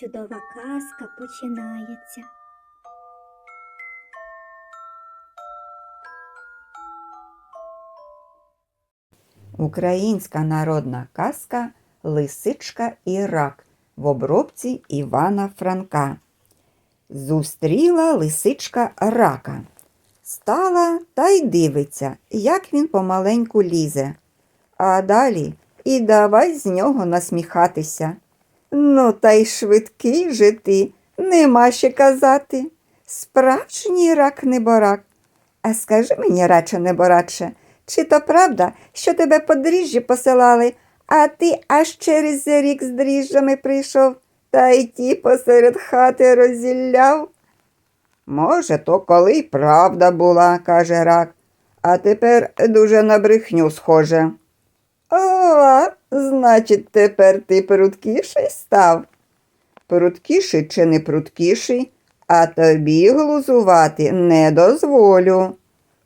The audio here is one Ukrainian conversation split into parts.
чудова казка починається. Українська народна казка Лисичка і рак в обробці Івана Франка. Зустріла лисичка рака. Стала та й дивиться, як він помаленьку лізе. А далі і давай з нього насміхатися. Ну, та й швидкий же ти, нема ще казати. Справжній рак неборак. А скажи мені, радше небораче, чи то правда, що тебе по посилали, а ти аж через рік з дріжджами прийшов, та й ті посеред хати розілляв? Може, то коли й правда була, каже рак, а тепер дуже на брехню схоже. О, значить, тепер ти пруткіший став. Пруткіший чи не пруткіший, а тобі глузувати не дозволю.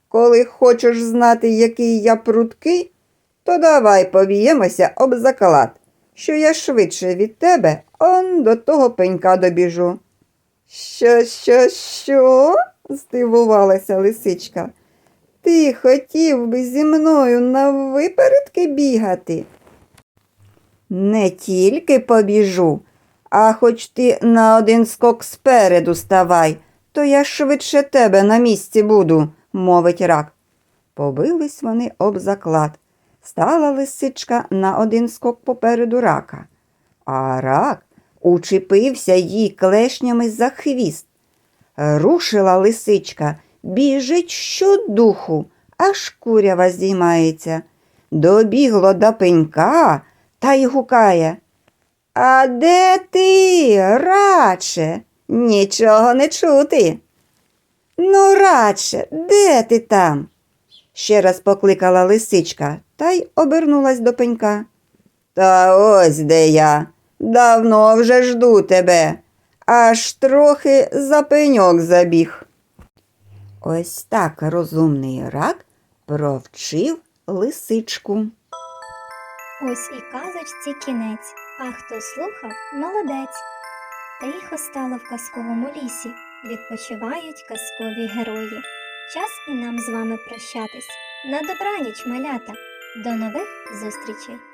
Коли хочеш знати, який я пруткий, то давай повіємося об заклад, що я швидше від тебе он до того пенька добіжу. Що, що, що? здивувалася лисичка. Ти хотів би зі мною на випередки бігати? Не тільки побіжу, а хоч ти на один скок спереду ставай, то я швидше тебе на місці буду, мовить рак. Побились вони об заклад. Стала лисичка на один скок попереду рака, а рак учепився їй клешнями за хвіст. Рушила лисичка, біжить щодуху, аж курява здіймається. Добігло до пенька та й гукає. А де ти, раче? Нічого не чути. Ну, радше, де ти там? ще раз покликала лисичка та й обернулась до пенька. Та ось де я. Давно вже жду тебе, аж трохи за пеньок забіг. Ось так розумний рак провчив лисичку. Ось і казочці кінець, а хто слухав, молодець. Тихо стало в казковому лісі, відпочивають казкові герої. Час і нам з вами прощатись. На добраніч, малята. До нових зустрічей!